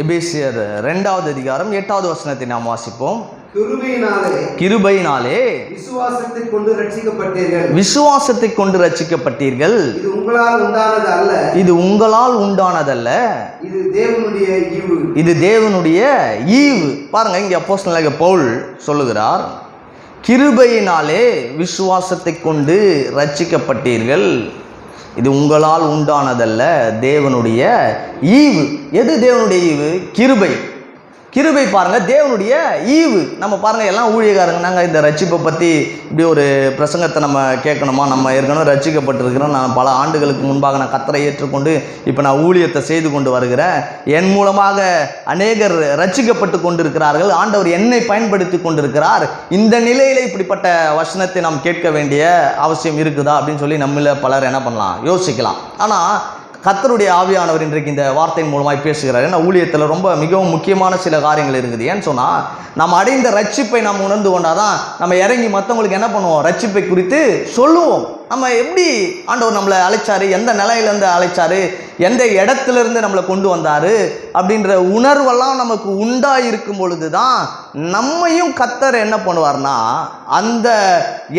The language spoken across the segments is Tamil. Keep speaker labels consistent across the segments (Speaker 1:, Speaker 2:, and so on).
Speaker 1: எபேசியர் ரெண்டாவது அதிகாரம் எட்டாவது வசனத்தை நாம் வாசிப்போம்
Speaker 2: கிருபையினாலே விசுவாசத்தை கொண்டு ரட்சிக்கப்பட்டீர்கள் விசுவாசத்தை கொண்டு ரட்சிக்கப்பட்டீர்கள் இது உங்களால் உண்டானதல்ல இது உங்களால் உண்டானதல்ல இது தேவனுடைய ஈவு இது தேவனுடைய ஈவு பாருங்க இங்க அப்போஸ்டலாக பவுல் சொல்லுகிறார் கிருபையினாலே விசுவாசத்தை கொண்டு ரட்சிக்கப்பட்டீர்கள் இது உங்களால் உண்டானதல்ல தேவனுடைய ஈவு எது தேவனுடைய ஈவு கிருபை கிருபை பாருங்கள் தேவனுடைய ஈவு நம்ம பாருங்கள் எல்லாம் ஊழியக்காரங்க நாங்கள் இந்த ரட்சிப்பை பற்றி இப்படி ஒரு பிரசங்கத்தை நம்ம கேட்கணுமா நம்ம ஏற்கனவே ரட்சிக்கப்பட்டிருக்கிறோம் நான் பல ஆண்டுகளுக்கு முன்பாக நான் கத்தரை ஏற்றுக்கொண்டு இப்போ நான் ஊழியத்தை செய்து கொண்டு வருகிறேன் என் மூலமாக அநேகர் ரட்சிக்கப்பட்டு கொண்டிருக்கிறார்கள் ஆண்டவர் என்னை பயன்படுத்தி கொண்டிருக்கிறார் இந்த நிலையில் இப்படிப்பட்ட வசனத்தை நாம் கேட்க வேண்டிய அவசியம் இருக்குதா அப்படின்னு சொல்லி நம்மள பலர் என்ன பண்ணலாம் யோசிக்கலாம் ஆனால் கத்தருடைய ஆவியானவர் இன்றைக்கு இந்த வார்த்தையின் மூலமாக பேசுகிறார் ஏன்னா ஊழியத்தில் ரொம்ப மிகவும் முக்கியமான சில காரியங்கள் இருக்குது ஏன்னு சொன்னால் நம்ம அடைந்த ரட்சிப்பை நாம் உணர்ந்து கொண்டாதான் நம்ம இறங்கி மற்றவங்களுக்கு என்ன பண்ணுவோம் ரட்சிப்பை குறித்து சொல்லுவோம் நம்ம எப்படி ஆண்டவர் நம்மளை அழைச்சாரு எந்த நிலையிலேருந்து அழைச்சாரு எந்த இடத்துலேருந்து நம்மளை கொண்டு வந்தார் அப்படின்ற உணர்வெல்லாம் நமக்கு உண்டாக இருக்கும் பொழுது தான் நம்மையும் கத்தர் என்ன பண்ணுவார்னா அந்த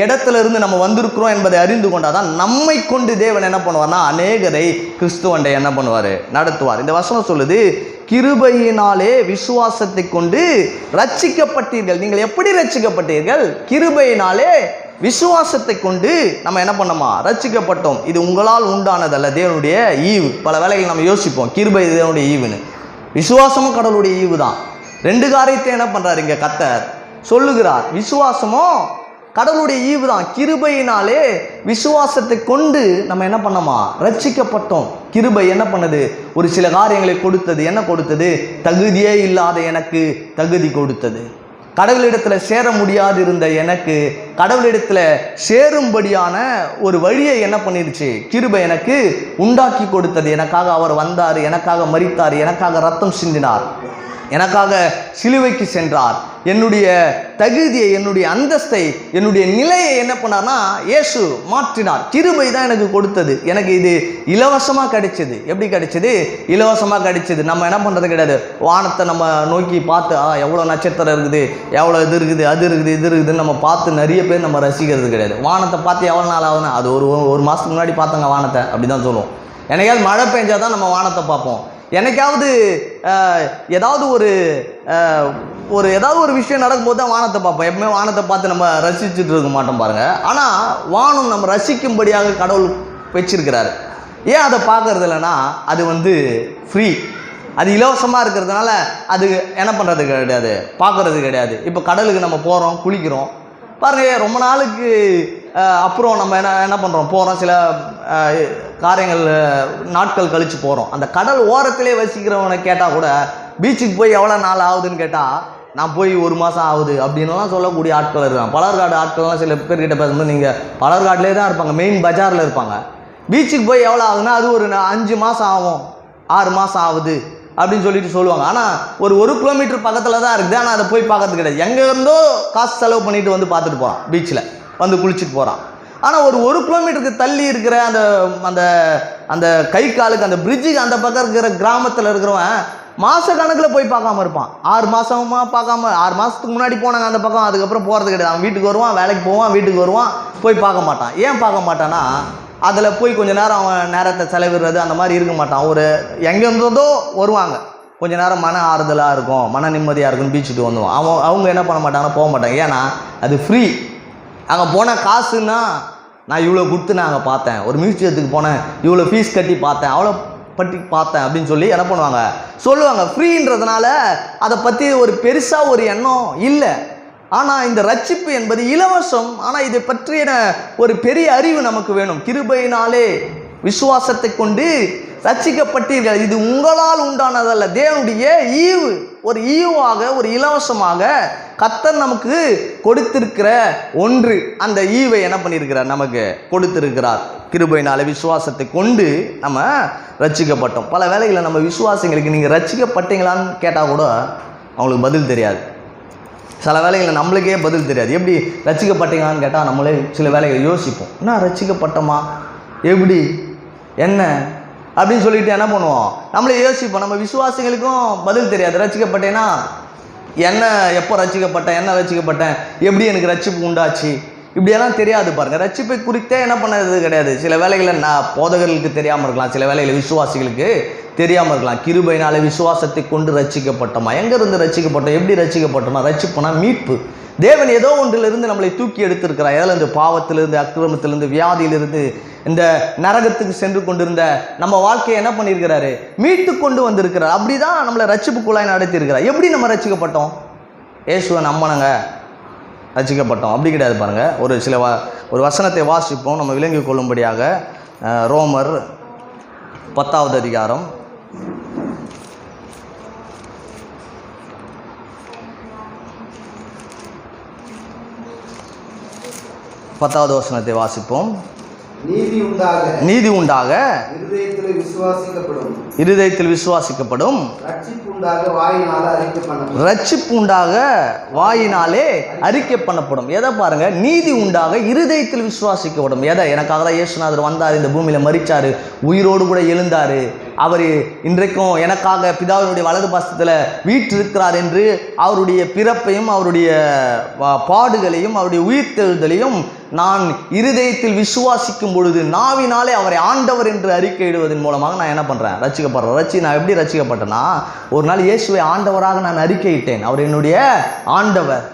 Speaker 2: இடத்துலேருந்து நம்ம வந்திருக்கிறோம் என்பதை அறிந்து கொண்டால் தான் நம்மை கொண்டு தேவன் என்ன பண்ணுவார்னா அநேகரை கிறிஸ்துவண்டை என்ன பண்ணுவார் நடத்துவார் இந்த வசனம் சொல்லுது கிருபையினாலே விசுவாசத்தை கொண்டு ரட்சிக்கப்பட்டீர்கள் நீங்கள் எப்படி ரட்சிக்கப்பட்டீர்கள் கிருபையினாலே விசுவாசத்தை கொண்டு நம்ம என்ன பண்ணோமா ரச்சிக்கப்பட்டோம் இது உங்களால் உண்டானதல்ல தேவனுடைய ஈவு பல வேலைகள் நம்ம யோசிப்போம் கிருபை தேவனுடைய ஈவுன்னு விசுவாசமும் கடவுளுடைய ஈவு தான் ரெண்டு காரியத்தை என்ன பண்ணுறாரு இங்கே கத்தர் சொல்லுகிறார் விசுவாசமும் கடவுளுடைய ஈவு தான் கிருபையினாலே விசுவாசத்தை கொண்டு நம்ம என்ன பண்ணோமா ரச்சிக்கப்பட்டோம் கிருபை என்ன பண்ணது ஒரு சில காரியங்களை கொடுத்தது என்ன கொடுத்தது தகுதியே இல்லாத எனக்கு தகுதி கொடுத்தது கடவுளிடத்தில் சேர முடியாது இருந்த எனக்கு கடவுளிடத்தில் சேரும்படியான ஒரு வழியை என்ன பண்ணிடுச்சு கிருபை எனக்கு உண்டாக்கி கொடுத்தது எனக்காக அவர் வந்தார் எனக்காக மறித்தார் எனக்காக ரத்தம் சிந்தினார் எனக்காக சிலுவைக்கு சென்றார் என்னுடைய தகுதியை என்னுடைய அந்தஸ்தை என்னுடைய நிலையை என்ன பண்ணார்னா இயேசு மாற்றினார் கிருபை தான் எனக்கு கொடுத்தது எனக்கு இது இலவசமாக கிடைச்சது எப்படி கிடைச்சது இலவசமாக கிடைச்சது நம்ம என்ன பண்ணுறது கிடையாது வானத்தை நம்ம நோக்கி பார்த்து ஆ எவ்வளோ நட்சத்திரம் இருக்குது எவ்வளோ இது இருக்குது அது இருக்குது இது இருக்குதுன்னு நம்ம பார்த்து நிறைய பேர் நம்ம ரசிக்கிறது கிடையாது வானத்தை பார்த்து எவ்வளோ நாள் ஆகுதுன்னா அது ஒரு ஒரு மாதத்துக்கு முன்னாடி பார்த்தாங்க வானத்தை அப்படி தான் சொல்லுவோம் எனக்காவது மழை பெஞ்சால் தான் நம்ம வானத்தை பார்ப்போம் எனக்காவது ஏதாவது ஒரு ஒரு ஏதாவது ஒரு விஷயம் நடக்கும்போது தான் வானத்தை பார்ப்போம் எப்பவுமே வானத்தை பார்த்து நம்ம ரசிச்சுட்டு இருக்க மாட்டோம் பாருங்கள் ஆனால் வானம் நம்ம ரசிக்கும்படியாக கடவுள் வச்சிருக்கிறார் ஏன் அதை பார்க்கறது இல்லைன்னா அது வந்து ஃப்ரீ அது இலவசமாக இருக்கிறதுனால அது என்ன பண்ணுறது கிடையாது பார்க்குறது கிடையாது இப்போ கடலுக்கு நம்ம போகிறோம் குளிக்கிறோம் பாருங்கள் ரொம்ப நாளுக்கு அப்புறம் நம்ம என்ன என்ன பண்ணுறோம் போகிறோம் சில காரியங்கள் நாட்கள் கழித்து போகிறோம் அந்த கடல் ஓரத்திலே வசிக்கிறவனை கேட்டால் கூட பீச்சுக்கு போய் எவ்வளோ நாள் ஆகுதுன்னு கேட்டால் நான் போய் ஒரு மாதம் ஆகுது அப்படின்லாம் சொல்லக்கூடிய ஆட்கள் இருக்காங்க பலர்காடு ஆட்கள்லாம் சில பேர்கிட்ட பேசும்போது நீங்கள் பலர்காட்டிலே தான் இருப்பாங்க மெயின் பஜாரில் இருப்பாங்க பீச்சுக்கு போய் எவ்வளோ ஆகுதுன்னா அது ஒரு அஞ்சு மாதம் ஆகும் ஆறு மாதம் ஆகுது அப்படின்னு சொல்லிட்டு சொல்லுவாங்க ஆனால் ஒரு ஒரு கிலோமீட்டர் பக்கத்தில் தான் இருக்குது ஆனால் அதை போய் பார்க்கறது கிடையாது எங்கே இருந்தோ காசு செலவு பண்ணிட்டு வந்து பார்த்துட்டு போகிறான் பீச்சில் வந்து குளிச்சுட்டு போகிறான் ஆனால் ஒரு ஒரு கிலோமீட்டருக்கு தள்ளி இருக்கிற அந்த அந்த அந்த கை காலுக்கு அந்த பிரிட்ஜுக்கு அந்த பக்கம் இருக்கிற கிராமத்தில் இருக்கிறவன் மாத கணக்கில் போய் பார்க்காம இருப்பான் ஆறு மாதமாக பார்க்காம ஆறு மாதத்துக்கு முன்னாடி போனாங்க அந்த பக்கம் அதுக்கப்புறம் போகிறது கிடையாது அவன் வீட்டுக்கு வருவான் வேலைக்கு போவான் வீட்டுக்கு வருவான் போய் பார்க்க மாட்டான் ஏன் பார்க்க மாட்டான்னா அதில் போய் கொஞ்சம் நேரம் அவன் நேரத்தை செலவிடுறது அந்த மாதிரி இருக்க மாட்டான் ஒரு எங்கேருந்தோ வருவாங்க கொஞ்சம் நேரம் மன ஆறுதலாக இருக்கும் மன நிம்மதியாக இருக்கும்னு பீச்சுக்கு வந்துடும் அவன் அவங்க என்ன பண்ண மாட்டாங்கன்னா போக மாட்டாங்க ஏன்னா அது ஃப்ரீ அங்கே போனால் காசுன்னா நான் இவ்வளோ கொடுத்து நாங்கள் பார்த்தேன் ஒரு மியூசியத்துக்கு போனேன் இவ்வளோ ஃபீஸ் கட்டி பார்த்தேன் அவ்வளோ பட்டி பார்த்தேன் அப்படின்னு சொல்லி என்ன பண்ணுவாங்க சொல்லுவாங்க ஃப்ரீன்றதுனால அதை பற்றி ஒரு பெருசாக ஒரு எண்ணம் இல்லை ஆனால் இந்த ரட்சிப்பு என்பது இலவசம் ஆனால் இதை பற்றியன ஒரு பெரிய அறிவு நமக்கு வேணும் கிருபையினாலே விசுவாசத்தை கொண்டு ரச்சிக்கப்பட்டீர்கள் இது உங்களால் உண்டானதல்ல தேவனுடைய ஈவு ஒரு ஈவாக ஒரு இலவசமாக கத்தர் நமக்கு கொடுத்திருக்கிற ஒன்று அந்த ஈவை என்ன பண்ணியிருக்கிறார் நமக்கு கொடுத்திருக்கிறார் கிருபையினால் விசுவாசத்தை கொண்டு நம்ம ரச்சிக்கப்பட்டோம் பல வேலைகளை நம்ம விசுவாசங்களுக்கு நீங்கள் ரச்சிக்கப்பட்டீங்களான்னு கேட்டால் கூட அவங்களுக்கு பதில் தெரியாது சில வேலைகளில் நம்மளுக்கே பதில் தெரியாது எப்படி ரசிக்கப்பட்டீங்களான்னு கேட்டால் நம்மளே சில வேலைகளை யோசிப்போம் என்ன ரசிக்கப்பட்டோமா எப்படி என்ன அப்படின்னு சொல்லிட்டு என்ன பண்ணுவோம் நம்மளே யோசிப்போம் நம்ம விசுவாசிகளுக்கும் பதில் தெரியாது ரசிக்கப்பட்டேன்னா என்ன எப்போ ரசிக்கப்பட்டேன் என்ன ரசிக்கப்பட்டேன் எப்படி எனக்கு ரசிப்பு உண்டாச்சு இப்படியெல்லாம் தெரியாது பாருங்கள் ரச்சிப்பை குறித்தே என்ன பண்ணுறது கிடையாது சில வேலைகளில் நான் போதகர்களுக்கு தெரியாமல் இருக்கலாம் சில வேலைகளை விசுவாசிகளுக்கு தெரியாமல் இருக்கலாம் கிருபைனால விசுவாசத்தை கொண்டு ரசிக்கப்பட்டோமா எங்கேருந்து ரசிக்கப்பட்டோம் எப்படி ரசிக்கப்பட்டோமா ரச்சிப்புனா மீட்பு தேவன் ஏதோ ஒன்றிலிருந்து நம்மளை தூக்கி எடுத்திருக்கிறார் எதில் இருந்து பாவத்திலிருந்து அக்கிரமத்திலிருந்து வியாதியிலிருந்து இந்த நரகத்துக்கு சென்று கொண்டிருந்த நம்ம வாழ்க்கையை என்ன பண்ணியிருக்கிறாரு மீட்டு கொண்டு வந்திருக்கிறார் அப்படி தான் நம்மளை ரச்சிப்பு குழாய் நடத்தியிருக்கிறார் எப்படி நம்ம ரசிக்கப்பட்டோம் இயேசுவை நம்மனங்க ரசிக்கப்பட்டோம் அப்படி கிடையாது பாருங்கள் ஒரு சில வா ஒரு வசனத்தை வாசிப்போம் நம்ம விளங்கி கொள்ளும்படியாக ரோமர் பத்தாவது அதிகாரம் பத்தாவது வசனத்தை வாசிப்போம் நீதி உண்டாக இருதயத்தில் விசுவாசிக்கப்படும் ரட்சிப்பு உண்டாக வாயினாலே அறிக்கை பண்ணப்படும் எதை பாருங்க நீதி உண்டாக இருதயத்தில் விசுவாசிக்கப்படும் எதை எனக்காக தான் இயேசுநாதர் வந்தார் இந்த பூமியில மறிச்சாரு உயிரோடு கூட எழுந்தாரு அவர் இன்றைக்கும் எனக்காக பிதாவினுடைய வலது பாசத்தில் வீற்றிருக்கிறார் என்று அவருடைய பிறப்பையும் அவருடைய பாடுகளையும் அவருடைய உயிர்த்தெழுதலையும் நான் இருதயத்தில் விசுவாசிக்கும் பொழுது நாவினாலே அவரை ஆண்டவர் என்று அறிக்கையிடுவதன் மூலமாக நான் என்ன பண்ணுறேன் ரசிக்கப்படுறேன் ரசி நான் எப்படி ரசிக்கப்பட்டேன்னா ஒரு நாள் இயேசுவை ஆண்டவராக நான் அறிக்கையிட்டேன் அவர் என்னுடைய ஆண்டவர்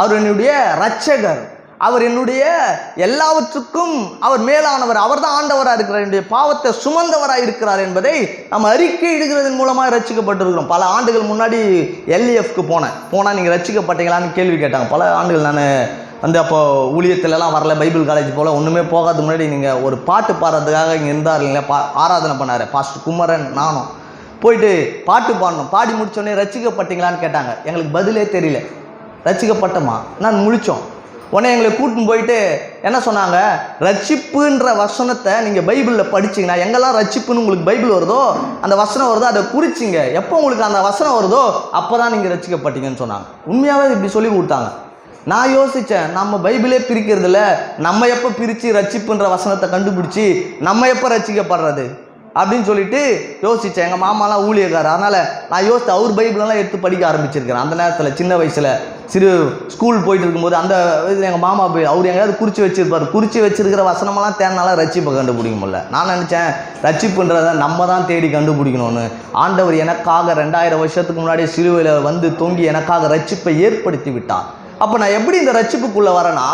Speaker 2: அவர் என்னுடைய ரட்சகர் அவர் என்னுடைய எல்லாவற்றுக்கும் அவர் மேலானவர் அவர் தான் ஆண்டவராக இருக்கிறார் என்னுடைய பாவத்தை சுமந்தவராக இருக்கிறார் என்பதை நம்ம அறிக்கை இடுகிறதன் மூலமாக ரசிக்கப்பட்டிருக்கிறோம் பல ஆண்டுகள் முன்னாடி எல்இஎஃப்க்கு e போனேன் போனால் நீங்கள் ரசிக்கப்பட்டீங்களான்னு கேள்வி கேட்டாங்க பல ஆண்டுகள் நான் வந்து அப்போது ஊழியத்துலலாம் வரல பைபிள் காலேஜ் போல் ஒன்றுமே போகாத முன்னாடி நீங்கள் ஒரு பாட்டு பாடுறதுக்காக இங்கே இருந்தார் இல்லைங்களா பா ஆராதனை பண்ணார் பாஸ்ட் குமரன் நானும் போயிட்டு பாட்டு பாடணும் பாடி முடித்தோடனே ரசிக்கப்பட்டீங்களான்னு கேட்டாங்க எங்களுக்கு பதிலே தெரியல ரசிக்கப்பட்டோமா நான் முழித்தோம் உடனே எங்களை கூட்டின்னு போயிட்டு என்ன சொன்னாங்க ரட்சிப்புன்ற வசனத்தை நீங்கள் பைபிளில் படிச்சிங்கன்னா எங்கெல்லாம் ரட்சிப்புன்னு உங்களுக்கு பைபிள் வருதோ அந்த வசனம் வருதோ அதை குறிச்சிங்க எப்போ உங்களுக்கு அந்த வசனம் வருதோ அப்போ தான் நீங்கள் ரசிக்கப்பட்டீங்கன்னு சொன்னாங்க உண்மையாகவே இப்படி சொல்லி கொடுத்தாங்க நான் யோசித்தேன் நம்ம பைபிளே பிரிக்கிறதுல நம்ம எப்போ பிரித்து ரட்சிப்புன்ற வசனத்தை கண்டுபிடிச்சி நம்ம எப்போ ரட்சிக்கப்படுறது அப்படின்னு சொல்லிட்டு யோசித்தேன் எங்கள் மாமாலாம் ஊழியக்காரர் அதனால் நான் யோசித்து அவர் பைபிளெல்லாம் எடுத்து படிக்க ஆரம்பிச்சிருக்கிறேன் அந்த நேரத்தில் சின்ன வயசில் சிறு ஸ்கூல் போயிட்டு இருக்கும்போது அந்த இதில் எங்கள் மாமா போய் அவர் எங்கேயாவது குறித்து வச்சுருப்பார் குறித்து வச்சுருக்கிற வசனமெல்லாம் தேடினாலாம் ரச்சிப்பை கண்டுபிடிக்க முடியல நான் நினச்சேன் ரச்சிப்புன்றத நம்ம தான் தேடி கண்டுபிடிக்கணும்னு ஆண்டவர் எனக்காக ரெண்டாயிரம் வருஷத்துக்கு முன்னாடி சிலுவையில் வந்து தொங்கி எனக்காக ரட்சிப்பை ஏற்படுத்தி விட்டார் அப்போ நான் எப்படி இந்த ரட்சிப்புக்குள்ளே வரேன்னா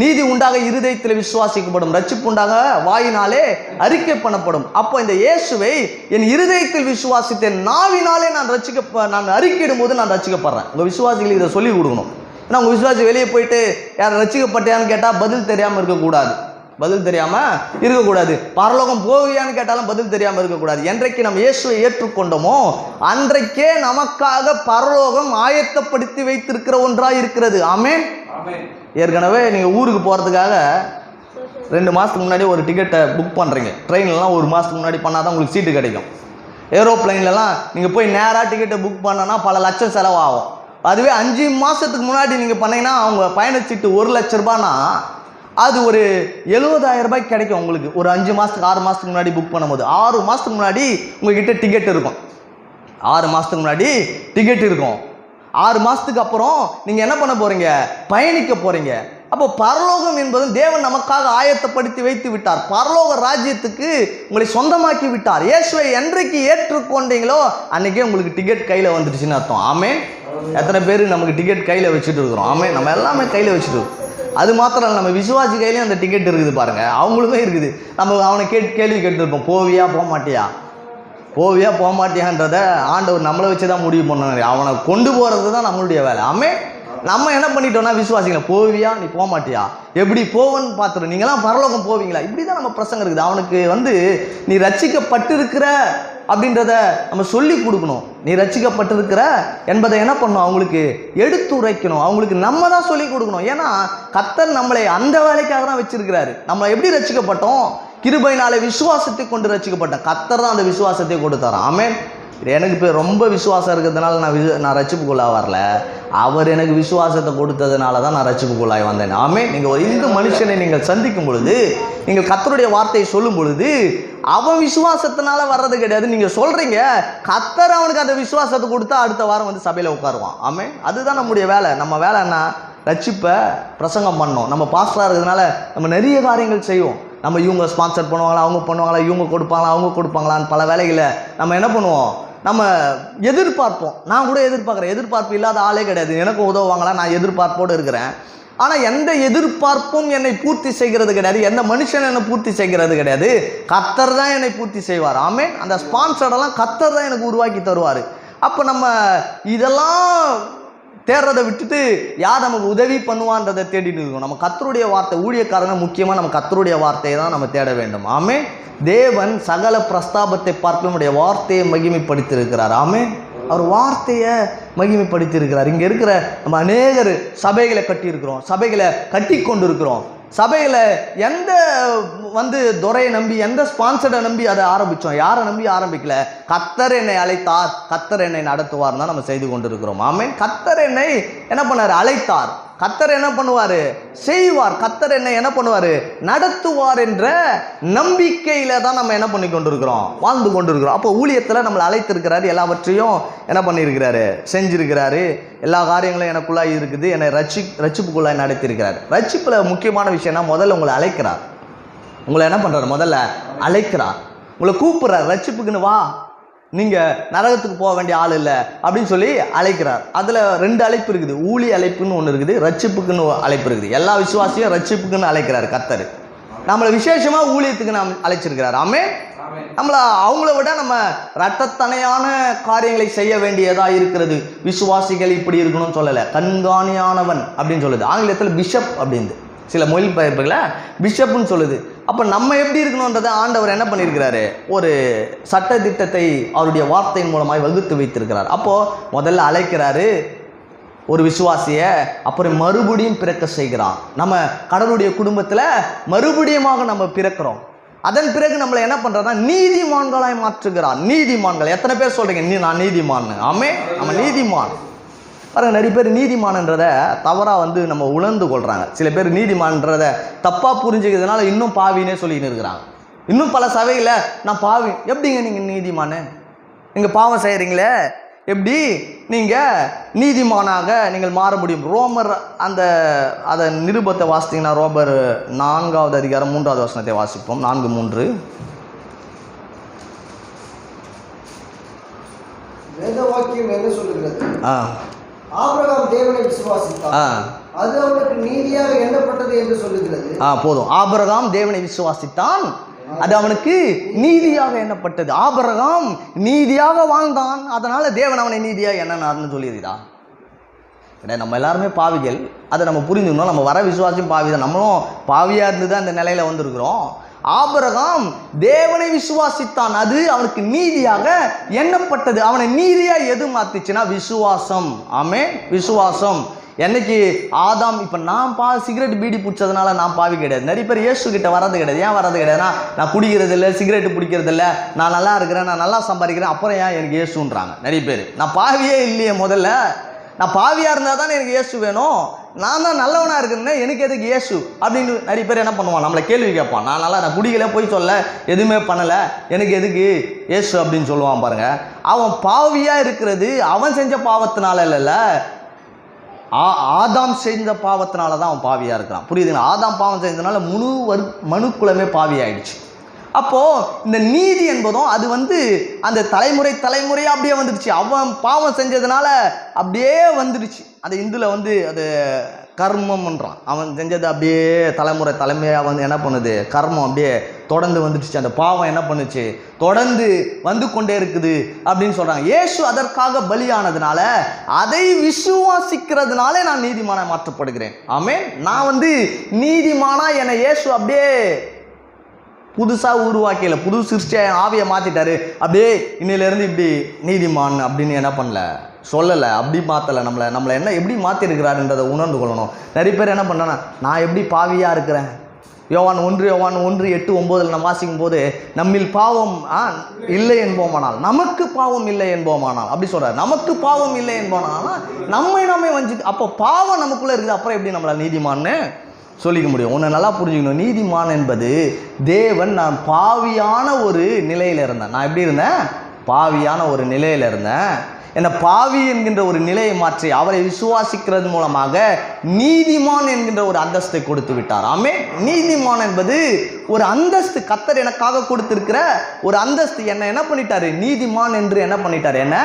Speaker 2: நீதி உண்டாக இருதயத்தில் விசுவாசிக்கப்படும் ரட்சிப்பு உண்டாக வாயினாலே அறிக்கை பண்ணப்படும் அப்போ இந்த இயேசுவை என் இருதயத்தில் விசுவாசித்த நாவினாலே நான் ரசிக்க நான் அறிக்கையிடும் போது நான் ரசிக்கப்படுறேன் உங்கள் விசுவாசிகளுக்கு இதை சொல்லி கொடுக்கணும் ஏன்னா உங்கள் விசுவாசி வெளியே போயிட்டு யார் ரசிக்கப்பட்டியான்னு கேட்டால் பதில் தெரியாமல் இருக்கக்கூடாது பதில் தெரியாமல் இருக்கக்கூடாது பரலோகம் போவியான்னு கேட்டாலும் பதில் தெரியாமல் இருக்கக்கூடாது என்றைக்கு நம்ம இயேசுவை ஏற்றுக்கொண்டோமோ அன்றைக்கே நமக்காக பரலோகம் ஆயத்தப்படுத்தி வைத்திருக்கிற ஒன்றாக இருக்கிறது ஆமேன் ஏற்கனவே நீங்கள் ஊருக்கு போகிறதுக்காக ரெண்டு மாதத்துக்கு முன்னாடி ஒரு டிக்கெட்டை புக் பண்ணுறீங்க ட்ரெயின்லலாம் ஒரு மாதத்துக்கு முன்னாடி பண்ணால் தான் உங்களுக்கு சீட்டு கிடைக்கும் ஏரோப்ளைன்லலாம் நீங்கள் போய் நேராக டிக்கெட்டை புக் பண்ணோன்னா பல லட்சம் செலவாகும் அதுவே அஞ்சு மாதத்துக்கு முன்னாடி நீங்கள் பண்ணிங்கன்னா அவங்க பயணச்சீட்டு ஒரு லட்ச ரூபானா அது ஒரு எழுபதாயிரம் ரூபாய்க்கு கிடைக்கும் உங்களுக்கு ஒரு அஞ்சு மாதத்துக்கு ஆறு மாதத்துக்கு முன்னாடி புக் பண்ணும்போது ஆறு மாதத்துக்கு முன்னாடி உங்ககிட்ட டிக்கெட் இருக்கும் ஆறு மாதத்துக்கு முன்னாடி டிக்கெட் இருக்கும் ஆறு மாதத்துக்கு அப்புறம் நீங்கள் என்ன பண்ண போகிறீங்க பயணிக்க போகிறீங்க அப்போ பரலோகம் என்பதும் தேவன் நமக்காக ஆயத்தப்படுத்தி வைத்து விட்டார் பரலோக ராஜ்யத்துக்கு உங்களை சொந்தமாக்கி விட்டார் இயேசுவை என்றைக்கு ஏற்றுக்கொண்டீங்களோ அன்றைக்கே உங்களுக்கு டிக்கெட் கையில் வந்துடுச்சுன்னு அர்த்தம் ஆமே எத்தனை பேர் நமக்கு டிக்கெட் கையில் வச்சுட்டு இருக்கிறோம் ஆமே நம்ம எல்லாமே கையில் வச்சுட்டு அது மாத்திரம் இல்லை நம்ம விசுவாசி கையிலையும் அந்த டிக்கெட் இருக்குது பாருங்கள் அவங்களுமே இருக்குது நம்ம அவனை கேட்டு கேள்வி கேட்டுருப்போம் போவியா போக மாட்டியா போவியா போக மாட்டியான்றதை ஆண்டவர் நம்மளை வச்சு தான் முடிவு பண்ண அவனை கொண்டு போகிறது தான் நம்மளுடைய வேலை ஆமே நம்ம என்ன பண்ணிட்டோம்னா விசுவாசிகளை போவியா நீ போக மாட்டியா எப்படி போவன்னு பார்த்துரு நீங்களாம் பரலோகம் போவீங்களா இப்படி தான் நம்ம பிரசங்க இருக்குது அவனுக்கு வந்து நீ ரச்சிக்கப்பட்டிருக்கிற அப்படின்றத நம்ம சொல்லி கொடுக்கணும் நீ ரச்சிக்கப்பட்டிருக்கிற என்பதை என்ன பண்ணணும் அவங்களுக்கு எடுத்து உரைக்கணும் அவங்களுக்கு நம்ம தான் சொல்லி கொடுக்கணும் ஏன்னா கத்தர் நம்மளை அந்த வேலைக்காக தான் வச்சிருக்கிறாரு நம்மளை எப்படி ரச்சிக்கப்பட்டோம் நாளை விசுவாசத்தை கொண்டு ரச்சிக்கப்பட்டோம் கத்தர் தான் அந்த விசுவாசத்தை கொடுத்தாராம் ஆமேன் எனக்கு இப்போ ரொம்ப விசுவாசம் இருக்கிறதுனால நான் விசு நான் ரச்சிப்புக்குள்ளாக வரல அவர் எனக்கு விசுவாசத்தை கொடுத்ததுனால தான் நான் ரச்சிப்புக்குள்ளாய் வந்தேன் ஆமே நீங்கள் ஒரு இந்து மனுஷனை நீங்கள் சந்திக்கும் பொழுது நீங்கள் கத்தருடைய வார்த்தையை சொல்லும் பொழுது அவன் விசுவாசத்தினால வர்றது கிடையாது நீங்கள் சொல்கிறீங்க கத்தர் அவனுக்கு அந்த விசுவாசத்தை கொடுத்தா அடுத்த வாரம் வந்து சபையில் உட்காருவான் ஆமே அதுதான் நம்முடைய வேலை நம்ம வேலை என்ன ரட்சிப்பை பிரசங்கம் பண்ணோம் நம்ம பாஸ்டராக இருக்கிறதுனால நம்ம நிறைய காரியங்கள் செய்வோம் நம்ம இவங்க ஸ்பான்சர் பண்ணுவாங்களா அவங்க பண்ணுவாங்களா இவங்க கொடுப்பாங்களா அவங்க கொடுப்பாங்களான்னு பல வேலைகளை நம்ம என்ன பண்ணுவோம் நம்ம எதிர்பார்ப்போம் நான் கூட எதிர்பார்க்குறேன் எதிர்பார்ப்பு இல்லாத ஆளே கிடையாது எனக்கும் உதவுவாங்களா நான் எதிர்பார்ப்போடு இருக்கிறேன் ஆனால் எந்த எதிர்பார்ப்பும் என்னை பூர்த்தி செய்கிறது கிடையாது எந்த மனுஷன் என்னை பூர்த்தி செய்கிறது கிடையாது கத்தர் தான் என்னை பூர்த்தி செய்வார் ஆமே அந்த ஸ்பான்சர்டெல்லாம் கத்தர் தான் எனக்கு உருவாக்கி தருவார் அப்போ நம்ம இதெல்லாம் தேர்றதை விட்டுட்டு யார் நமக்கு உதவி பண்ணுவான்றதை தேடிட்டு இருக்கோம் நம்ம கத்தருடைய வார்த்தை ஊழியக்காரங்க முக்கியமாக நம்ம கத்தருடைய வார்த்தையை தான் நம்ம தேட வேண்டும் ஆமே தேவன் சகல பிரஸ்தாபத்தை பார்த்து நம்முடைய வார்த்தையை மகிமைப்படுத்தியிருக்கிறார் ஆமே அவர் வார்த்தையை மகிமைப்படுத்தியிருக்கிறார் இங்கே இருக்கிற நம்ம அநேகர் சபைகளை கட்டியிருக்கிறோம் சபைகளை கட்டி கொண்டு இருக்கிறோம் சபையில் எந்த வந்து துறையை நம்பி எந்த ஸ்பான்சர்டை நம்பி அதை ஆரம்பித்தோம் யாரை நம்பி ஆரம்பிக்கல கத்தர் என்னை அழைத்தார் கத்தர் என்னை நடத்துவார் தான் நம்ம செய்து கொண்டிருக்கிறோம் ஆமேன் கத்தர் என்னை என்ன பண்ணார் அழைத்தார் கத்தர் என்ன பண்ணுவார் செய்வார் கத்தர் என்ன என்ன பண்ணுவார் நடத்துவார் என்ற நம்பிக்கையில் தான் நம்ம என்ன பண்ணி கொண்டிருக்கிறோம் வாழ்ந்து கொண்டிருக்கிறோம் அப்போ ஊழியத்தில் நம்மளை அழைத்திருக்கிறாரு எல்லாவற்றையும் என்ன பண்ணியிருக்கிறாரு செஞ்சிருக்கிறாரு எல்லா காரியங்களும் எனக்குள்ளாக இருக்குது என்னை ரச்சி ரச்சிப்புக்குள்ளாய் நடத்தியிருக்கிறார் ரச்சிப்பில் முக்கியமான விஷயம்னா முதல்ல உங்களை அழைக்கிறார் உங்களை என்ன பண்ணுறாரு முதல்ல அழைக்கிறார் உங்களை கூப்பிட்றார் ரச்சிப்புக்குன்னு வா நீங்கள் நரகத்துக்கு போக வேண்டிய ஆள் இல்லை அப்படின்னு சொல்லி அழைக்கிறார் அதில் ரெண்டு அழைப்பு இருக்குது ஊழி அழைப்புன்னு ஒன்று இருக்குது ரட்சிப்புக்குன்னு அழைப்பு இருக்குது எல்லா விசுவாசியும் ரட்சிப்புக்குன்னு அழைக்கிறார் கத்தர் நம்மளை விசேஷமாக ஊழியத்துக்கு நாம் அழைச்சிருக்கிறார் ஆமே நம்மளை அவங்கள விட நம்ம ரத்தத்தனையான காரியங்களை செய்ய வேண்டியதாக இருக்கிறது விசுவாசிகள் இப்படி இருக்கணும்னு சொல்லலை கண்காணியானவன் அப்படின்னு சொல்லுது ஆங்கிலத்தில் பிஷப் அப்படின்னு சில மொழி பயப்புகளை பிஷப்புன்னு சொல்லுது அப்போ நம்ம எப்படி இருக்கணுன்றதை ஆண்டவர் என்ன பண்ணியிருக்கிறாரு ஒரு சட்ட திட்டத்தை அவருடைய வார்த்தையின் மூலமாக வகுத்து வைத்திருக்கிறார் அப்போது முதல்ல அழைக்கிறாரு ஒரு விசுவாசியை அப்புறம் மறுபடியும் பிறக்க செய்கிறான் நம்ம கடவுளுடைய குடும்பத்தில் மறுபடியுமாக நம்ம பிறக்கிறோம் அதன் பிறகு நம்மளை என்ன பண்ணுறதா நீதிமான்களாய் மாற்றுகிறான் நீதிமான்கள் எத்தனை பேர் சொல்கிறீங்க நீ நான் நீதிமான் ஆமே நம்ம நீதிமான் பாருங்கள் நிறைய பேர் நீதிமானன்றதை தவறாக வந்து நம்ம உணர்ந்து கொள்கிறாங்க சில பேர் நீதிமானன்றதை தப்பாக புரிஞ்சுக்கிறதுனால இன்னும் பாவினே சொல்லிக்கிட்டு இருக்கிறாங்க இன்னும் பல சபையில் நான் பாவி எப்படிங்க நீங்கள் நீதிமானு நீங்கள் பாவம் செய்கிறீங்களே எப்படி நீங்கள் நீதிமானாக நீங்கள் மாற முடியும் ரோமர் அந்த அதை நிருபத்தை வாசித்தீங்கன்னா ரோபர் நான்காவது அதிகாரம் மூன்றாவது வசனத்தை வாசிப்போம் நான்கு மூன்று
Speaker 3: வேத வாக்கியம் என்ன சொல்லுகிறது ஆ ஆபிரகாம் தேவனை விசுவாசித்தார் அது அவனுக்கு நீதியாக எண்ணப்பட்டது என்று சொல்லுகிறது ஆ போதும் ஆபிரகாம் தேவனை விசுவாசித்தான் அது அவனுக்கு நீதியாக எண்ணப்பட்டது ஆபரகாம் நீதியாக வாழ்ந்தான் அதனால தேவன் அவனை நீதியாக எண்ணனார்னு சொல்லியிருக்கா கிடையாது நம்ம எல்லாருமே பாவிகள் அதை நம்ம புரிஞ்சுக்கணும் நம்ம வர விசுவாசியும் பாவிதான் நம்மளும் பாவியாக இருந்து தான் இந்த நிலையில் வந்திருக்கிறோம் ஆபரகாம் தேவனை விசுவாசித்தான் அது அவனுக்கு நீதியாக எண்ணப்பட்டது அவனை நீதியாக எது மாத்துச்சுன்னா விசுவாசம் ஆமே விசுவாசம் என்னைக்கு ஆதாம் இப்போ நான் பா சிகரெட் பீடி பிடிச்சதுனால நான் பாவி கிடையாது நிறைய பேர் இயேசு கிட்ட வரது கிடையாது ஏன் வரது கிடையாதுன்னா நான் குடிக்கிறது இல்லை சிகரெட்டு பிடிக்கிறது இல்லை நான் நல்லா இருக்கிறேன் நான் நல்லா சம்பாதிக்கிறேன் அப்புறம் ஏன் எனக்கு இயேசுன்றாங்க நிறைய பேர் நான் பாவியே இல்லையே முதல்ல நான் பாவியாக இருந்தால் தானே எனக்கு இயேசு வேணும் நான் தான் நல்லவனாக இருக்கேன் எனக்கு எதுக்கு இயேசு அப்படின்னு நிறைய பேர் என்ன பண்ணுவான் நம்மளை கேள்வி கேட்பான் நான் நல்லா நான் குடிகளே போய் சொல்ல எதுவுமே பண்ணலை எனக்கு எதுக்கு இயேசு அப்படின்னு சொல்லுவான் பாருங்கள் அவன் பாவியாக இருக்கிறது அவன் செஞ்ச பாவத்தினால இல்லைல்ல ஆ ஆதாம் செஞ்ச பாவத்தினால தான் அவன் பாவியாக இருக்கிறான் புரியுதுங்களா ஆதாம் பாவம் செஞ்சதுனால முழு வரு மனுக்குலமே குலமே ஆயிடுச்சு அப்போது இந்த நீதி என்பதும் அது வந்து அந்த தலைமுறை தலைமுறையாக அப்படியே வந்துடுச்சு அவன் பாவம் செஞ்சதுனால அப்படியே வந்துடுச்சு அந்த இந்துல வந்து அது கர்மம்ன்றான் அவன் செஞ்சது அப்படியே தலைமுறை தலைமையாக வந்து என்ன பண்ணுது கர்மம் அப்படியே தொடர்ந்து வந்துடுச்சு அந்த பாவம் என்ன பண்ணுச்சு தொடர்ந்து வந்து கொண்டே இருக்குது அப்படின்னு சொல்கிறாங்க ஏசு அதற்காக பலியானதுனால அதை விசுவாசிக்கிறதுனாலே நான் நீதிமானாக மாற்றப்படுகிறேன் ஆமே நான் வந்து நீதிமானா என்னை இயேசு அப்படியே புதுசாக உருவாக்கியில் புது சிருஷ்டிய ஆவியை மாற்றிட்டாரு அப்படியே இன்னிலேருந்து இப்படி நீதிமான் அப்படின்னு என்ன பண்ணல சொல்லலை அப்படி மாற்றலை நம்மளை நம்மளை என்ன எப்படி மாற்றிருக்கிறாருன்றதை உணர்ந்து கொள்ளணும் நிறைய பேர் என்ன பண்ணனா நான் எப்படி பாவியாக இருக்கிறேன் யோவான் ஒன்று யோவான் ஒன்று எட்டு ஒம்போதில் நம்ம வாசிக்கும் போது நம்மில் பாவம் ஆ இல்லை என்போமானால் நமக்கு பாவம் இல்லை என்போமானால் அப்படி சொல்கிறார் நமக்கு பாவம் இல்லை என்போனால் நம்மை நம்மை வஞ்சி அப்போ பாவம் நமக்குள்ளே இருக்குது அப்புறம் எப்படி நம்மளை நீதிமான்னு சொல்லிக்க முடியும் உன்னை நல்லா புரிஞ்சுக்கணும் நீதிமான் என்பது தேவன் நான் பாவியான ஒரு நிலையில் இருந்தேன் நான் எப்படி இருந்தேன் பாவியான ஒரு நிலையில் இருந்தேன் என்னை பாவி என்கின்ற ஒரு நிலையை மாற்றி அவரை விசுவாசிக்கிறது மூலமாக நீதிமான் என்கின்ற ஒரு அந்தஸ்தை கொடுத்து விட்டார் ஆமே நீதிமான் என்பது ஒரு அந்தஸ்து கத்தர் எனக்காக கொடுத்திருக்கிற ஒரு அந்தஸ்து என்ன என்ன பண்ணிட்டாரு நீதிமான் என்று என்ன பண்ணிட்டார் என்ன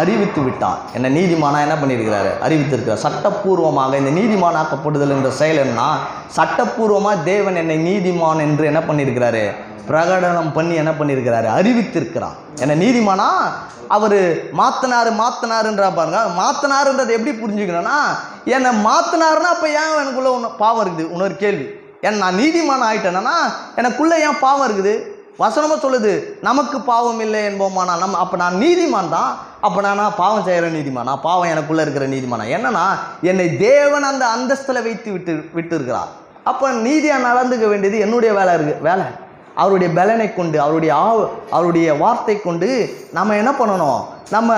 Speaker 3: அறிவித்து விட்டான் என்ன நீதிமானா என்ன பண்ணியிருக்கிறாரு அறிவித்திருக்கிறார் சட்டப்பூர்வமாக இந்த ஆக்கப்படுதல் என்ற செயல் என்ன சட்டப்பூர்வமாக தேவன் என்னை நீதிமான் என்று என்ன பண்ணியிருக்கிறாரு பிரகடனம் பண்ணி என்ன பண்ணியிருக்கிறாரு அறிவித்திருக்கிறார் என்ன நீதிமானா அவர் மாத்தனார் மாத்தனாருன்றா பாருங்க மாத்தனாருன்றது எப்படி புரிஞ்சுக்கணும்னா என்னை மாத்தனாருன்னா அப்போ ஏன் எனக்குள்ளே ஒன்று பாவம் இருக்குது இன்னொரு கேள்வி ஏன் நான் நீதிமான் ஆகிட்டேன்னா எனக்குள்ளே ஏன் பாவம் இருக்குது வசனமாக சொல்லுது நமக்கு பாவம் இல்லை என்போமானா நம் அப்போ நான் நீதிமான் தான் அப்போ நான் பாவம் செய்கிற நீதிமானா பாவம் எனக்குள்ளே இருக்கிற நீதிமானா என்னன்னா என்னை தேவன் அந்த அந்தஸ்தில் வைத்து விட்டு விட்டு இருக்கிறார் அப்போ நீதியாக நடந்துக்க வேண்டியது என்னுடைய வேலை இருக்குது வேலை அவருடைய பலனை கொண்டு அவருடைய ஆவ அவருடைய வார்த்தை கொண்டு நம்ம என்ன பண்ணணும் நம்ம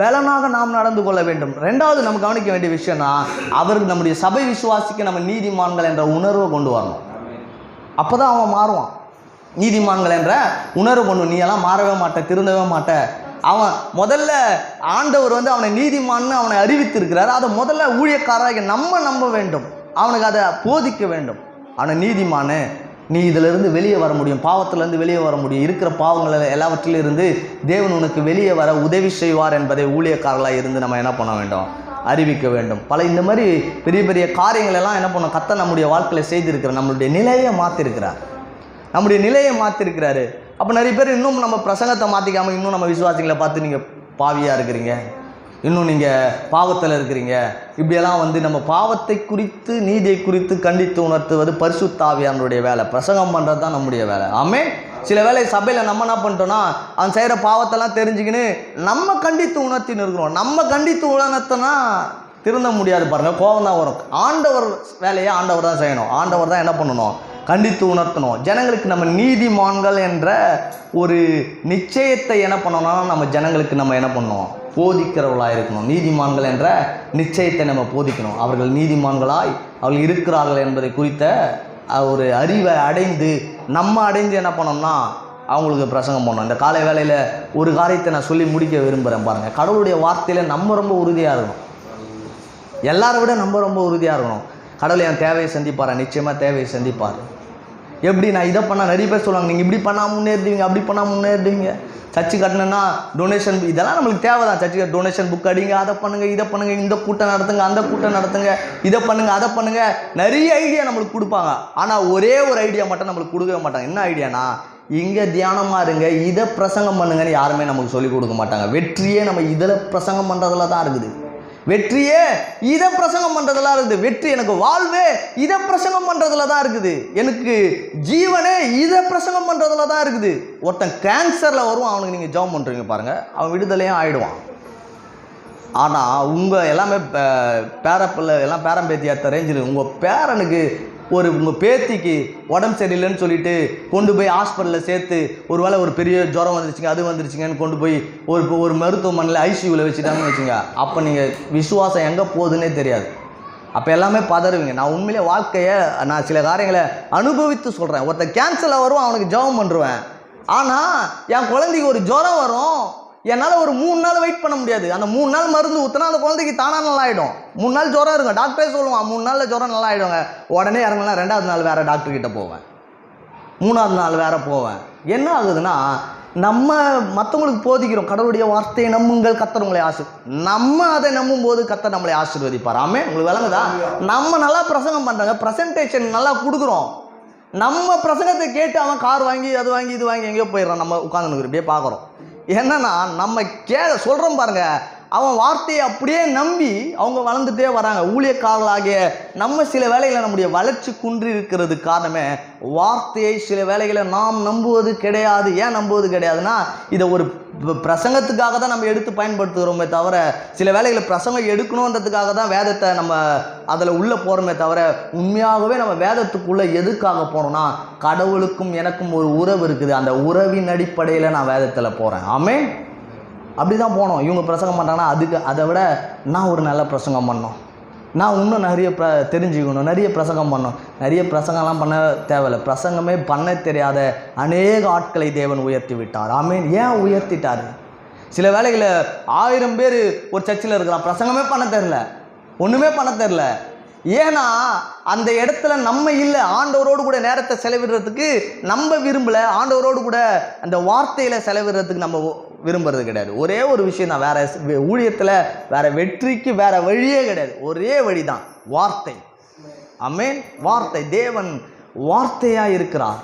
Speaker 3: பலனாக நாம் நடந்து கொள்ள வேண்டும் ரெண்டாவது நம்ம கவனிக்க வேண்டிய விஷயம்னா அவருக்கு நம்முடைய சபை விசுவாசிக்கு நம்ம நீதிமான்கள் என்ற உணர்வை கொண்டு வரணும் அப்போ தான் அவன் மாறுவான் நீதிமான்கள் என்ற உணர்வு பண்ணும் நீ எல்லாம் மாறவே மாட்ட திருந்தவே மாட்ட அவன் முதல்ல ஆண்டவர் வந்து அவனை நீதிமான்னு அவனை அறிவித்திருக்கிறார் அதை முதல்ல ஊழியக்காராக நம்ம நம்ப வேண்டும் அவனுக்கு அதை போதிக்க வேண்டும் அவனை நீதிமானு நீ இதிலிருந்து வெளியே வர முடியும் பாவத்திலேருந்து வெளியே வர முடியும் இருக்கிற பாவங்கள் எல்லாவற்றிலிருந்து தேவன் உனக்கு வெளியே வர உதவி செய்வார் என்பதை ஊழியக்காரர்களாக இருந்து நம்ம என்ன பண்ண வேண்டும் அறிவிக்க வேண்டும் பல இந்த மாதிரி பெரிய பெரிய எல்லாம் என்ன பண்ணோம் கத்த நம்முடைய வாழ்க்கையில் செய்திருக்கிறார் நம்மளுடைய நிலையை மாற்றிருக்கிறார் நம்முடைய நிலையை மாற்றிருக்கிறாரு அப்போ நிறைய பேர் இன்னும் நம்ம பிரசங்கத்தை மாற்றிக்காமல் இன்னும் நம்ம விசுவாசிகளை பார்த்து நீங்கள் பாவியாக இருக்கிறீங்க இன்னும் நீங்கள் பாவத்தில் இருக்கிறீங்க இப்படியெல்லாம் வந்து நம்ம பாவத்தை குறித்து நீதியை குறித்து கண்டித்து உணர்த்துவது பரிசுத்தாவியானுடைய வேலை பிரசங்கம் பண்ணுறது தான் நம்முடைய வேலை ஆமே சில வேலை சபையில் நம்ம என்ன பண்ணிட்டோம்னா அவன் செய்கிற பாவத்தெல்லாம் தெரிஞ்சுக்கின்னு நம்ம கண்டித்து உணர்த்தின்னு இருக்கிறோம் நம்ம கண்டித்து உணர்த்தனா திருந்த முடியாது பாருங்கள் கோபம் தான் வரும் ஆண்டவர் வேலையை ஆண்டவர் தான் செய்யணும் ஆண்டவர் தான் என்ன பண்ணணும் கண்டித்து உணர்த்தணும் ஜனங்களுக்கு நம்ம நீதிமான்கள் என்ற ஒரு நிச்சயத்தை என்ன பண்ணணும்னா நம்ம ஜனங்களுக்கு நம்ம என்ன பண்ணணும் போதிக்கிறவர்களாக இருக்கணும் நீதிமான்கள் என்ற நிச்சயத்தை நம்ம போதிக்கணும் அவர்கள் நீதிமான்களாய் அவர்கள் இருக்கிறார்கள் என்பதை குறித்த ஒரு அறிவை அடைந்து நம்ம அடைந்து என்ன பண்ணோம்னா அவங்களுக்கு பிரசங்கம் பண்ணணும் இந்த காலை வேலையில் ஒரு காரியத்தை நான் சொல்லி முடிக்க விரும்புகிறேன் பாருங்கள் கடவுளுடைய வார்த்தையில் நம்ம ரொம்ப உறுதியாக இருக்கணும் எல்லாரை விட நம்ம ரொம்ப உறுதியாக இருக்கணும் கடவுள் என் தேவையை சந்திப்பார் நிச்சயமாக தேவையை சந்திப்பார் எப்படி நான் இதை பண்ணால் நிறைய பேர் சொல்லுவாங்க நீங்கள் இப்படி பண்ணால் முன்னேறுவீங்க அப்படி பண்ணால் முன்னேறுவீங்க சர்ச்சு கட்டணுன்னா டொனேஷன் இதெல்லாம் நம்மளுக்கு தேவை தான் சர்ச்சு டொனேஷன் புக் அடிங்க அதை பண்ணுங்கள் இதை பண்ணுங்கள் இந்த கூட்டம் நடத்துங்க அந்த கூட்டம் நடத்துங்க இதை பண்ணுங்கள் அதை பண்ணுங்கள் நிறைய ஐடியா நம்மளுக்கு கொடுப்பாங்க ஆனால் ஒரே ஒரு ஐடியா மட்டும் நம்மளுக்கு கொடுக்கவே மாட்டாங்க என்ன ஐடியானா இங்கே தியானமாக இருங்க இதை பிரசங்கம் பண்ணுங்கன்னு யாருமே நமக்கு சொல்லிக் கொடுக்க மாட்டாங்க வெற்றியே நம்ம இதில் பிரசங்கம் பண்ணுறதுல தான் இருக்குது வெற்றியே இதை பிரசங்கம் பண்ணுறதுலாம் இருக்குது வெற்றி எனக்கு வாழ்வே இதை பிரசங்கம் பண்ணுறதுல தான் இருக்குது எனக்கு ஜீவனே இதை பிரசங்கம் பண்ணுறதுல தான் இருக்குது ஒருத்தன் கேன்சரில் வருவான் அவனுக்கு நீங்கள் ஜாம் பண்ணுறீங்க பாருங்கள் அவன் விடுதலையும் ஆகிடுவான் ஆனால் உங்கள் எல்லாமே பேரப்பிள்ளை எல்லாம் பேரம்பேத்தியாத்த ரேஞ்சில் உங்கள் பேரனுக்கு ஒரு பேத்திக்கு உடம்பு சரியில்லைன்னு சொல்லிட்டு கொண்டு போய் ஹாஸ்பிட்டலில் சேர்த்து ஒரு வேளை ஒரு பெரிய ஜுரம் வந்துருச்சுங்க அது வந்துருச்சுங்கன்னு கொண்டு போய் ஒரு ஒரு மருத்துவமனையில் ஐசியூவில் வச்சுட்டாங்கன்னு வச்சுங்க அப்போ நீங்கள் விசுவாசம் எங்கே போகுதுன்னே தெரியாது அப்போ எல்லாமே பதறுவீங்க நான் உண்மையிலே வாழ்க்கையை நான் சில காரியங்களை அனுபவித்து சொல்கிறேன் ஒருத்தர் கேன்சலாக வரும் அவனுக்கு ஜபம் பண்ணுறேன் ஆனால் என் குழந்தைக்கு ஒரு ஜுரம் வரும் என்னால் ஒரு மூணு நாள் வெயிட் பண்ண முடியாது அந்த மூணு நாள் மருந்து ஊற்றினா அந்த குழந்தைக்கு தானாக நல்லா ஆகிடும் மூணு நாள் ஜுரம் இருக்கும் டாக்டரே சொல்லுவான் மூணு நாளில் ஜுரம் நல்லா ஆகிடுங்க உடனே இறங்கலாம் ரெண்டாவது நாள் வேறு டாக்டர்கிட்ட போவேன் மூணாவது நாள் வேறு போவேன் என்ன ஆகுதுன்னா நம்ம மற்றவங்களுக்கு போதிக்கிறோம் கடவுளுடைய வார்த்தையை நம்புங்கள் கத்தர் உங்களை ஆசி நம்ம அதை நம்பும் போது கத்தர் நம்மளை ஆசீர்வதிப்பாராமே ஆமே உங்களுக்கு விளங்குதா நம்ம நல்லா பிரசங்கம் பண்ணுறாங்க ப்ரெசன்டேஷன் நல்லா கொடுக்குறோம் நம்ம பிரசங்கத்தை கேட்டு அவன் கார் வாங்கி அது வாங்கி இது வாங்கி எங்கேயோ போயிடுறான் நம்ம உட்காந்துன்னு இப்படியே பார்க்குறோம் என்னன்னா நம்ம கே சொல்கிறோம் பாருங்கள் அவன் வார்த்தையை அப்படியே நம்பி அவங்க வளர்ந்துட்டே வராங்க ஊழியக்காரர்களாகிய நம்ம சில வேலைகளை நம்முடைய வளர்ச்சி குன்றி இருக்கிறது காரணமே வார்த்தையை சில வேலைகளை நாம் நம்புவது கிடையாது ஏன் நம்புவது கிடையாதுன்னா இதை ஒரு பிரசங்கத்துக்காக தான் நம்ம எடுத்து பயன்படுத்துகிறோமே தவிர சில வேலைகளை பிரசங்கம் எடுக்கணுன்றதுக்காக தான் வேதத்தை நம்ம அதில் உள்ளே போகிறோமே தவிர உண்மையாகவே நம்ம வேதத்துக்குள்ளே எதுக்காக போனோம்னா கடவுளுக்கும் எனக்கும் ஒரு உறவு இருக்குது அந்த உறவின் அடிப்படையில் நான் வேதத்தில் போகிறேன் ஆமே அப்படி தான் போனோம் இவங்க பிரசங்கம் பண்ணுறாங்கன்னா அதுக்கு அதை விட நான் ஒரு நல்ல பிரசங்கம் பண்ணோம் நான் இன்னும் நிறைய ப்ர தெரிஞ்சுக்கணும் நிறைய பிரசங்கம் பண்ணோம் நிறைய பிரசங்கம்லாம் பண்ண தேவையில்லை பிரசங்கமே பண்ண தெரியாத அநேக ஆட்களை தேவன் உயர்த்தி விட்டார் ஆமீன் ஏன் உயர்த்திட்டார் சில வேலைகளில் ஆயிரம் பேர் ஒரு சர்ச்சில் இருக்கிறான் பிரசங்கமே பண்ண தெரில ஒன்றுமே பண்ண தெரில ஏன்னா அந்த இடத்துல நம்ம இல்லை ஆண்டவரோடு கூட நேரத்தை செலவிடுறதுக்கு நம்ம விரும்பலை ஆண்டவரோடு கூட அந்த வார்த்தையில் செலவிடுறதுக்கு நம்ம விரும்புறது கிடையாது ஒரே ஒரு விஷயம் தான் வேறு ஊழியத்தில் வேற வெற்றிக்கு வேறு வழியே கிடையாது ஒரே வழி தான் வார்த்தை அமேன் வார்த்தை தேவன் வார்த்தையாக இருக்கிறார்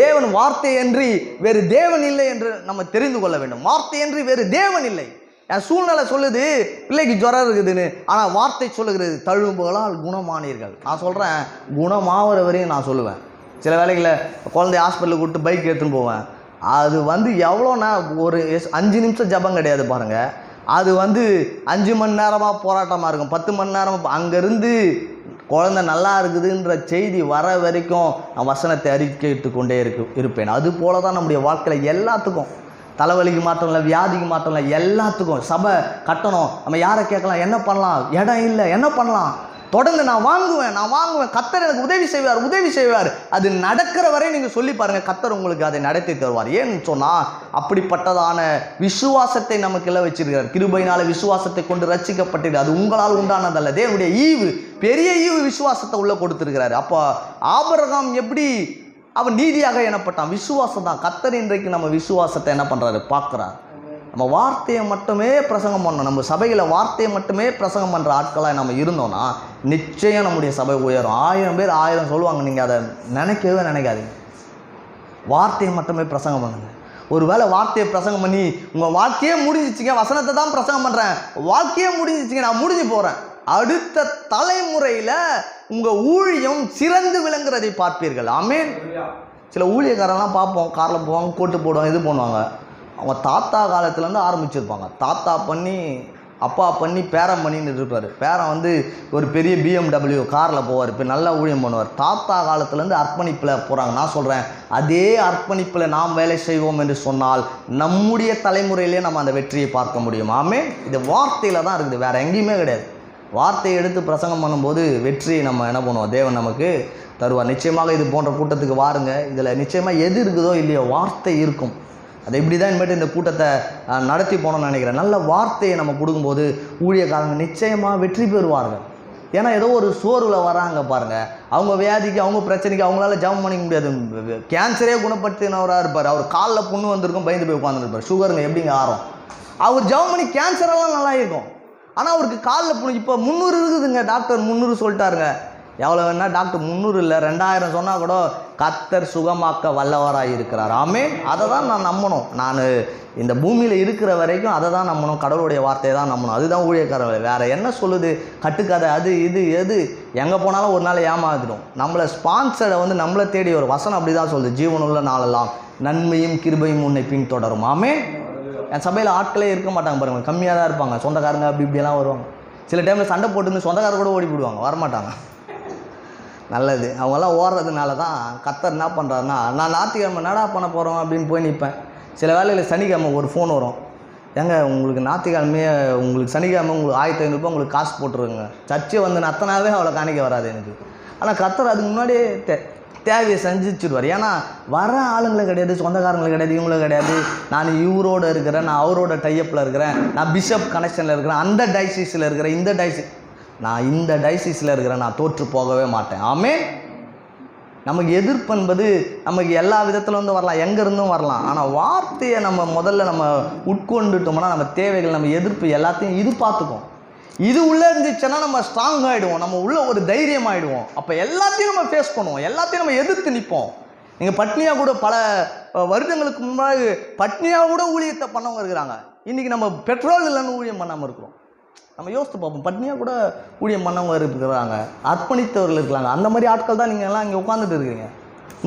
Speaker 3: தேவன் வார்த்தை என்று வேறு தேவன் இல்லை என்று நம்ம தெரிந்து கொள்ள வேண்டும் வார்த்தை என்று வேறு தேவன் இல்லை சூழ்நிலை சொல்லுது பிள்ளைக்கு ஜுரம் இருக்குதுன்னு ஆனால் வார்த்தை சொல்லுகிறது தழும்புகளால் குணமானீர்கள் நான் சொல்கிறேன் குணமாகிற வரையும் நான் சொல்லுவேன் சில வேலைகளில் குழந்தைய ஹாஸ்பிட்டலுக்கு விட்டு பைக் எடுத்துன்னு போவேன் அது வந்து எவ்வளோனா ஒரு அஞ்சு நிமிஷம் ஜபம் கிடையாது பாருங்கள் அது வந்து அஞ்சு மணி நேரமாக போராட்டமாக இருக்கும் பத்து மணி நேரம் அங்கேருந்து குழந்த நல்லா இருக்குதுன்ற செய்தி வர வரைக்கும் நான் வசனத்தை அறிக்கை கொண்டே இருக்கு இருப்பேன் அது போல தான் நம்முடைய வாழ்க்கையில் எல்லாத்துக்கும் தலைவலிக்கு மாற்றம் இல்லை வியாதிக்கு மாற்றம் இல்லை எல்லாத்துக்கும் சபை கட்டணும் நம்ம யாரை கேட்கலாம் என்ன பண்ணலாம் இடம் இல்லை என்ன பண்ணலாம் தொடர்ந்து நான் வாங்குவேன் நான் வாங்குவேன் கத்தர் எனக்கு உதவி செய்வார் உதவி செய்வார் அது நடக்கிற வரை நீங்கள் சொல்லி பாருங்கள் கத்தர் உங்களுக்கு அதை நடத்தி தருவார் ஏன்னு சொன்னால் அப்படிப்பட்டதான விசுவாசத்தை நமக்கு எல்லாம் வச்சிருக்கிறார் கிருபையினால் விசுவாசத்தை கொண்டு ரசிக்கப்பட்டிருக்கு அது உங்களால் உண்டானதல்ல தேவனுடைய ஈவு பெரிய ஈவு விசுவாசத்தை உள்ளே கொடுத்துருக்கிறாரு அப்போ ஆபரகம் எப்படி அவன் நீதியாக எனப்பட்டான் விசுவாசம் தான் கத்தர் இன்றைக்கு நம்ம விசுவாசத்தை என்ன பண்ணுறாரு பார்க்குறார் நம்ம வார்த்தையை மட்டுமே பிரசங்கம் பண்ணோம் நம்ம சபையில் வார்த்தையை மட்டுமே பிரசங்கம் பண்ணுற ஆட்களாக நம்ம இருந்தோம்னா நிச்சயம் நம்முடைய சபை உயரும் ஆயிரம் பேர் ஆயிரம் சொல்லுவாங்க நீங்கள் அதை நினைக்கவே நினைக்காதீங்க வார்த்தையை மட்டுமே பிரசங்கம் பண்ணுங்கள் ஒரு வேளை வார்த்தையை பிரசங்கம் பண்ணி உங்கள் வாழ்க்கையே முடிஞ்சிச்சிங்க வசனத்தை தான் பிரசங்கம் பண்ணுறேன் வாழ்க்கையே முடிஞ்சிச்சிங்க நான் முடிஞ்சு போகிறேன் அடுத்த தலைமுறையில் உங்கள் ஊழியம் சிறந்து விளங்குறதை பார்ப்பீர்கள் அமேன் சில ஊழியக்காரெல்லாம் பார்ப்போம் காரில் போவாங்க கோட்டு போடுவாங்க இது பண்ணுவாங்க அவங்க தாத்தா காலத்துலேருந்து ஆரம்பிச்சிருப்பாங்க தாத்தா பண்ணி அப்பா பண்ணி பேரம் பண்ணின்னு இருப்பார் பேரன் வந்து ஒரு பெரிய பிஎம்டபிள்யூ காரில் போவார் இப்போ நல்லா ஊழியம் பண்ணுவார் தாத்தா காலத்துலேருந்து அர்ப்பணிப்பில் போகிறாங்க நான் சொல்கிறேன் அதே அர்ப்பணிப்பில் நாம் வேலை செய்வோம் என்று சொன்னால் நம்முடைய தலைமுறையிலே நம்ம அந்த வெற்றியை பார்க்க முடியும் ஆமே இது வார்த்தையில் தான் இருக்குது வேறு எங்கேயுமே கிடையாது வார்த்தையை எடுத்து பிரசங்கம் பண்ணும்போது வெற்றி நம்ம என்ன பண்ணுவோம் தேவன் நமக்கு தருவார் நிச்சயமாக இது போன்ற கூட்டத்துக்கு வாருங்க இதில் நிச்சயமாக எது இருக்குதோ இல்லையோ வார்த்தை இருக்கும் அது இப்படி தான் இனிமேட்டு இந்த கூட்டத்தை நடத்தி போனோம்னு நினைக்கிறேன் நல்ல வார்த்தையை நம்ம கொடுக்கும்போது ஊழியக்காரங்க நிச்சயமாக வெற்றி பெறுவார்கள் ஏன்னா ஏதோ ஒரு சோர்வில் வராங்க பாருங்கள் அவங்க வியாதிக்கு அவங்க பிரச்சனைக்கு அவங்களால ஜம் பண்ணிக்க முடியாது கேன்சரே குணப்படுத்தினவராக இருப்பார் அவர் காலில் புண்ணு வந்திருக்கும் பயந்து போய் உட்காந்துருப்பார் சுகருங்க எப்படிங்க ஆறும் அவர் ஜபம் பண்ணி கேன்சரெல்லாம் நல்லா இருக்கும் ஆனால் அவருக்கு காலில் புனி இப்போ முந்நூறு இருக்குதுங்க டாக்டர் முந்நூறு சொல்லிட்டாருங்க எவ்வளோ வேணால் டாக்டர் முந்நூறு இல்லை ரெண்டாயிரம் சொன்னால் கூட கத்தர் சுகமாக்க வல்லவராக இருக்கிறார் ஆமே அதை தான் நான் நம்பணும் நான் இந்த பூமியில் இருக்கிற வரைக்கும் அதை தான் நம்பணும் கடவுளுடைய வார்த்தையை தான் நம்பணும் அதுதான் ஊழியக்காரர்கள் வேறு என்ன சொல்லுது கட்டுக்கதை அது இது எது எங்கே போனாலும் ஒரு நாள் ஏமாந்துடும் நம்மளை ஸ்பான்சரை வந்து நம்மளை தேடி ஒரு வசனம் அப்படி தான் சொல்லுது ஜீவனுள்ள நாளெல்லாம் நன்மையும் கிருபையும் உன்னை பின்தொடரும் ஆமே என் சபையில் ஆட்களே இருக்க மாட்டாங்க பாருங்கள் கம்மியாக தான் இருப்பாங்க சொந்தக்காரங்க அப்படி இப்படியெல்லாம் வருவாங்க சில டைமில் சண்டை போட்டு சொந்தக்காரர் கூட ஓடி போடுவாங்க வரமாட்டாங்க நல்லது அவங்கெல்லாம் ஓடுறதுனால தான் கத்தர் என்ன பண்ணுறாருன்னா நான் ஞாத்திக்கிழமை என்னடா பண்ண போகிறோம் அப்படின்னு போய் நிற்பேன் சில வேலையில் சனிக்கிழமை ஒரு ஃபோன் வரும் ஏங்க உங்களுக்கு ஞாத்திக்கிழமையே உங்களுக்கு சனிக்கிழமை உங்களுக்கு ஆயிரத்தி ஐநூறுபா உங்களுக்கு காசு போட்டுருங்க சர்ச்சை வந்து நத்தனாவே அவ்வளோ காணிக்க வராது எனக்கு ஆனால் கத்தர் அதுக்கு முன்னாடியே தே தேவையை சந்திச்சிடுவார் ஏன்னா வர ஆளுங்களும் கிடையாது சொந்தக்காரங்களும் கிடையாது இவங்களும் கிடையாது நான் இவரோட இருக்கிறேன் நான் அவரோட டையப்பில் இருக்கிறேன் நான் பிஷப் கனெக்ஷனில் இருக்கிறேன் அந்த டைசிஸில் இருக்கிறேன் இந்த டைசி நான் இந்த டைசிஸில் இருக்கிறேன் நான் தோற்று போகவே மாட்டேன் ஆமே நமக்கு எதிர்ப்பு என்பது நமக்கு எல்லா விதத்துலேருந்து வரலாம் எங்கேருந்தும் வரலாம் ஆனால் வார்த்தையை நம்ம முதல்ல நம்ம உட்கொண்டுட்டோம்னா நம்ம தேவைகள் நம்ம எதிர்ப்பு எல்லாத்தையும் இது பார்த்துக்கும் இது உள்ளே இருந்துச்சுன்னா நம்ம ஸ்ட்ராங் ஆகிடுவோம் நம்ம உள்ள ஒரு தைரியம் ஆகிடுவோம் அப்போ எல்லாத்தையும் நம்ம ஃபேஸ் பண்ணுவோம் எல்லாத்தையும் நம்ம எதிர்த்து நிற்போம் நீங்கள் பட்னியாக கூட பல வருடங்களுக்கு முன்னாடி பட்னியாக கூட ஊழியத்தை பண்ணவங்க இருக்கிறாங்க இன்றைக்கி நம்ம பெட்ரோல் இல்லைன்னு ஊழியம் பண்ணாமல் இருக்கிறோம் நம்ம யோசித்து பார்ப்போம் பட்னியாக கூட ஊழியம் பண்ணவங்க இருக்கிறாங்க அர்ப்பணித்தவர்கள் இருக்கிறாங்க அந்த மாதிரி ஆட்கள் தான் நீங்கள் எல்லாம் இங்கே உட்காந்துட்டு இருக்கிறீங்க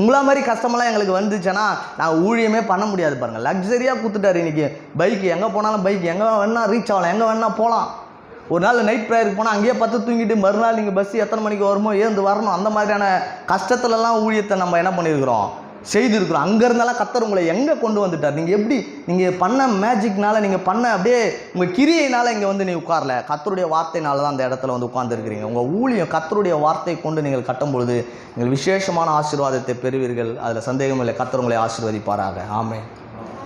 Speaker 3: உங்களா மாதிரி கஷ்டமெல்லாம் எங்களுக்கு வந்துச்சுன்னா நான் ஊழியமே பண்ண முடியாது பாருங்கள் லக்ஸரியாக கொடுத்துட்டாரு இன்றைக்கி பைக்கு எங்கே போனாலும் பைக் எங்கே வேணால் ரீச் ஆகலாம் எங்கே வேணால் போகலாம் ஒரு நாள் நைட் ப்ரேயருக்கு போனால் அங்கேயே பத்து தூங்கிட்டு மறுநாள் நீங்கள் பஸ் எத்தனை மணிக்கு வருமோ ஏந்து வரணும் அந்த மாதிரியான கஷ்டத்துலலாம் ஊழியத்தை நம்ம என்ன பண்ணியிருக்கிறோம் செய்திருக்கிறோம் அங்கே இருந்தாலும் கத்தர் உங்களை எங்கே கொண்டு வந்துட்டார் நீங்கள் எப்படி நீங்கள் பண்ண மேஜிக்னால நீங்கள் பண்ண அப்படியே உங்கள் கிரியைனால் இங்கே வந்து நீ உட்காரல கத்தருடைய வார்த்தைனால தான் அந்த இடத்துல வந்து உட்காந்துருக்கிறீங்க உங்கள் ஊழியம் கத்தருடைய வார்த்தை கொண்டு நீங்கள் கட்டும் பொழுது நீங்கள் விசேஷமான ஆசீர்வாதத்தை பெறுவீர்கள் அதில் சந்தேகம் இல்லை கத்தர் உங்களை ஆசீர்வதிப்பாராக ஆமே